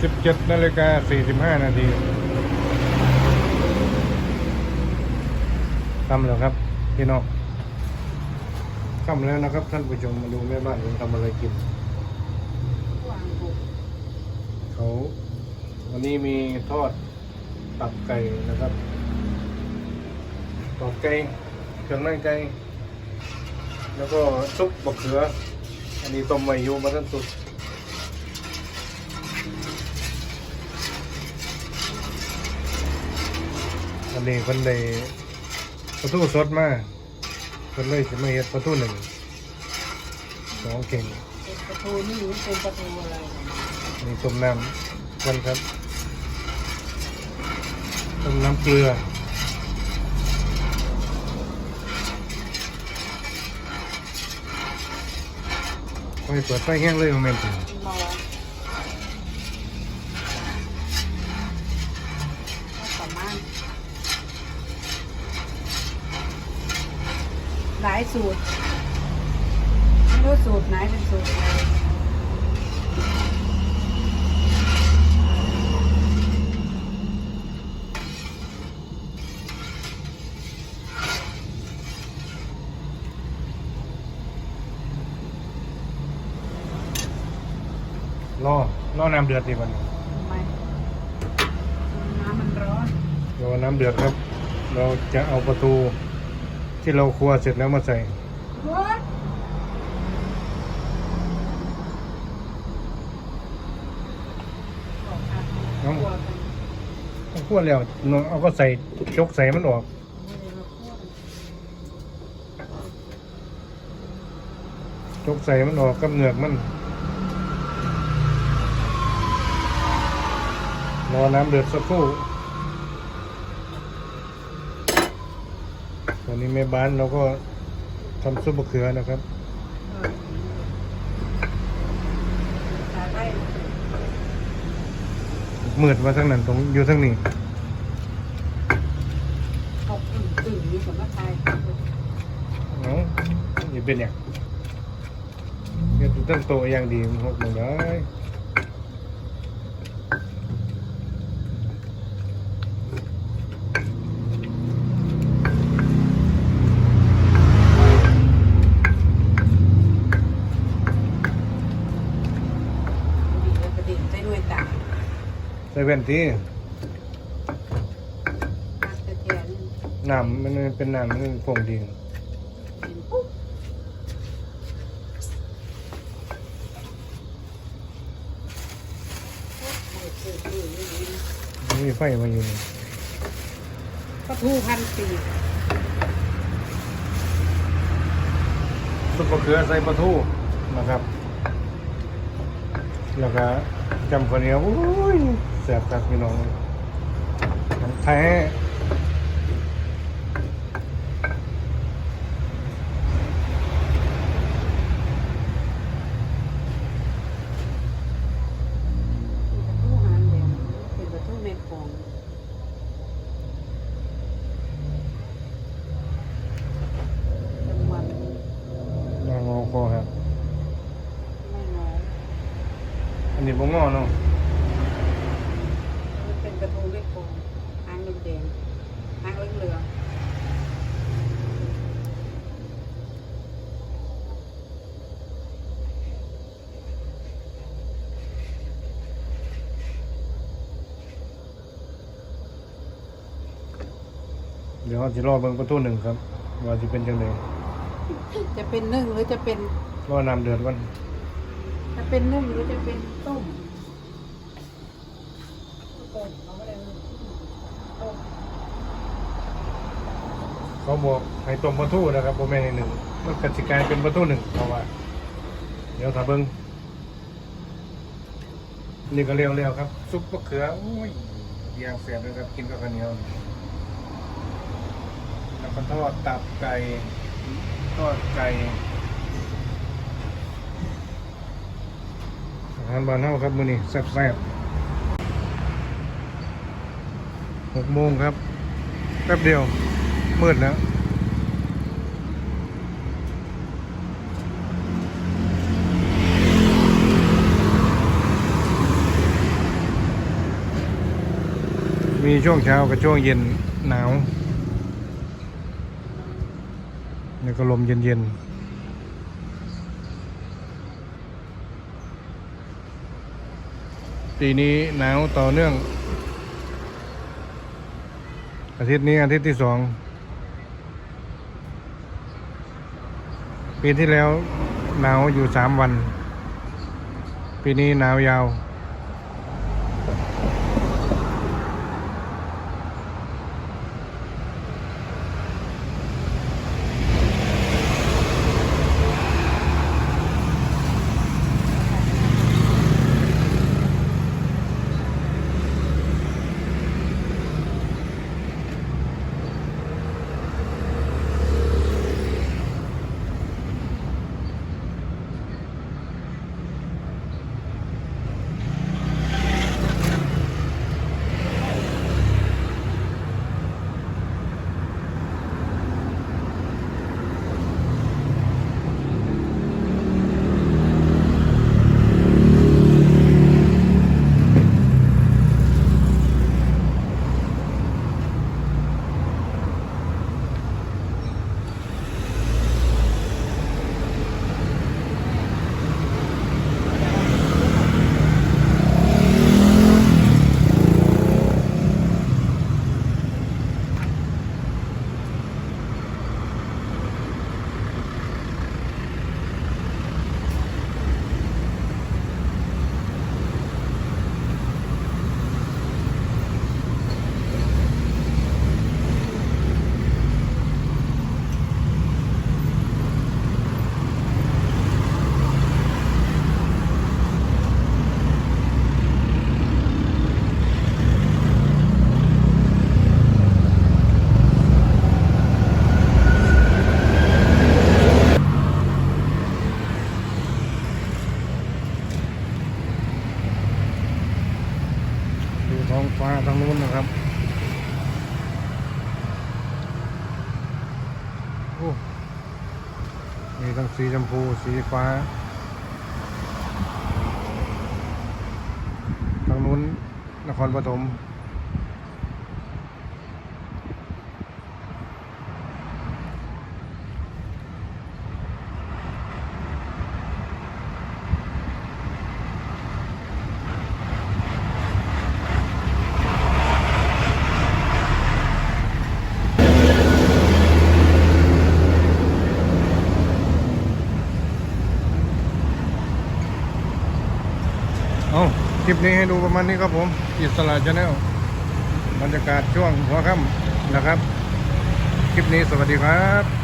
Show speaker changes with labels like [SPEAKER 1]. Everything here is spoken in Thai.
[SPEAKER 1] 17นาฬิกา45 นาทีทำแล้วครับ พี่น้องทำแล้วนะครับ ท่านผู้ชมมาดูแม่บ้านผมทำอะไรกิน เขาวันนี้มีทอดตับไก่นะครับตับไก่เครื่องในไก่แล้วก็ซุปบะเขือ อันนี้ต้มไว้อยู่มาท่านสุด อันนี้คนได้ประตูสดมาคนเลยจะมาเฮ็ดประตูหนึ่งสองเข่ง
[SPEAKER 2] เป็นประตูนี่เป็นประตูอะไร
[SPEAKER 1] นี่ต้มน้ำกันครับต้มน้ำเกลือไฟเปิดไฟแห้งเลยโมเมนต์นี้
[SPEAKER 2] มอประมาณ หลายสูตรไม่รู้สูตรไหนเป็นสูตรอะไร
[SPEAKER 1] รอรอน้ำเดือดดีกว่านี้
[SPEAKER 2] ทำไมน้ำมันร้อน
[SPEAKER 1] รอน้ำเดือดครับ เราจะเอาประตู ที่เราครัวเสร็จแล้วมาใส่
[SPEAKER 2] ร้อนบอกอะ
[SPEAKER 1] น้อง
[SPEAKER 2] กลัวกัน
[SPEAKER 1] ต้องคั่วแล้วเอาก็ใส่ชกใส่มันออก
[SPEAKER 2] ไม่ได้มาคั่วกัน
[SPEAKER 1] ชกใส่มันออกกับเหงือกมันรอน้ำเดือดสักครู่ตอ นี้แม่บ้านเราก็ทำซุปมะเขือนะครับ
[SPEAKER 2] เมื
[SPEAKER 1] ดมาทั้งนั้นตรงอยู่ทั้งนี้
[SPEAKER 2] หกอึ่งอึ่งมีสมรรถไทย
[SPEAKER 1] เนาะอย่าเป็นอย่างเรียนตั้งโตะอย่างดีหกหนึ่งได้
[SPEAKER 2] ดี ใส่
[SPEAKER 1] แว่นที่
[SPEAKER 2] มาสเตอร์เทียน
[SPEAKER 1] น้ำมันเป็นน้ำมันเป็นผงดิน
[SPEAKER 2] กินปุ๊บโอ้ยเออเออเออ
[SPEAKER 1] มีไฟมาอยู่นี่
[SPEAKER 2] ปลาทูพันปี
[SPEAKER 1] ซุปมะเขือใส่ปลาทูนะครับ แล้วก็ จำคนเดียวโอ้ยแสบครับพี่น้องแท้
[SPEAKER 2] ลาทูหางแดงเป็นปลาทูแม่กองจังหวัด
[SPEAKER 1] งองอคอครับ
[SPEAKER 2] ไม่น้อย
[SPEAKER 1] อันนี้บ่งอ เนาะ
[SPEAKER 2] มันเป็นปลาทูแม่กองหางแดงๆหางเหลือง
[SPEAKER 1] เดี๋ยวเราจะรอเบิ่งประตูหนึ่งครับ ว่าจะเป็นจังได
[SPEAKER 2] ๆจะเป็นนึ่งหรือจะเป็น
[SPEAKER 1] รอน้ำเดือดก่อน
[SPEAKER 2] จะเป็นนึ่งหรือจะเป็นต้ม ต้มเขาไม่ได้นึ่งต้ม
[SPEAKER 1] เขาบอกให้ต้มประตูนะครับบ่แม่นให้หนึ่งมันกสิกลายเป็นประตูหนึ่งเพราะว่า เดี๋ยวถ้าเบิ่งนี่ก็เร็วๆครับ ซุปมะเขือโอ้ยย่างแซ่บเลยครับกินกับข้าวเหนียวแล้วก็ทอดตับไก่ทอดไก่อาหารบ้านเฮาครับมื้อนี้แซ่บๆ หกโมงครับ แป๊บเดียว มืดแล้ว มีช่วงเช้ากับช่วงเย็นหนาวนี่ก็ลมเย็นๆปีนี้หนาวต่อเนื่อง อาทิตย์นี้อาทิตย์ที่สองปีที่แล้วหนาวอยู่สามวัน ปีนี้หนาวยาว มีทั้งสีชมพู สีฟ้า ทางนู้นนครปฐม เอาค ลิปนี้ให้ดูประมาณนี้ครับผม อิสระชาแนลบรรยากาศช่วงหัวค่ำนะครับ คลิปนี้สวัสดีครับ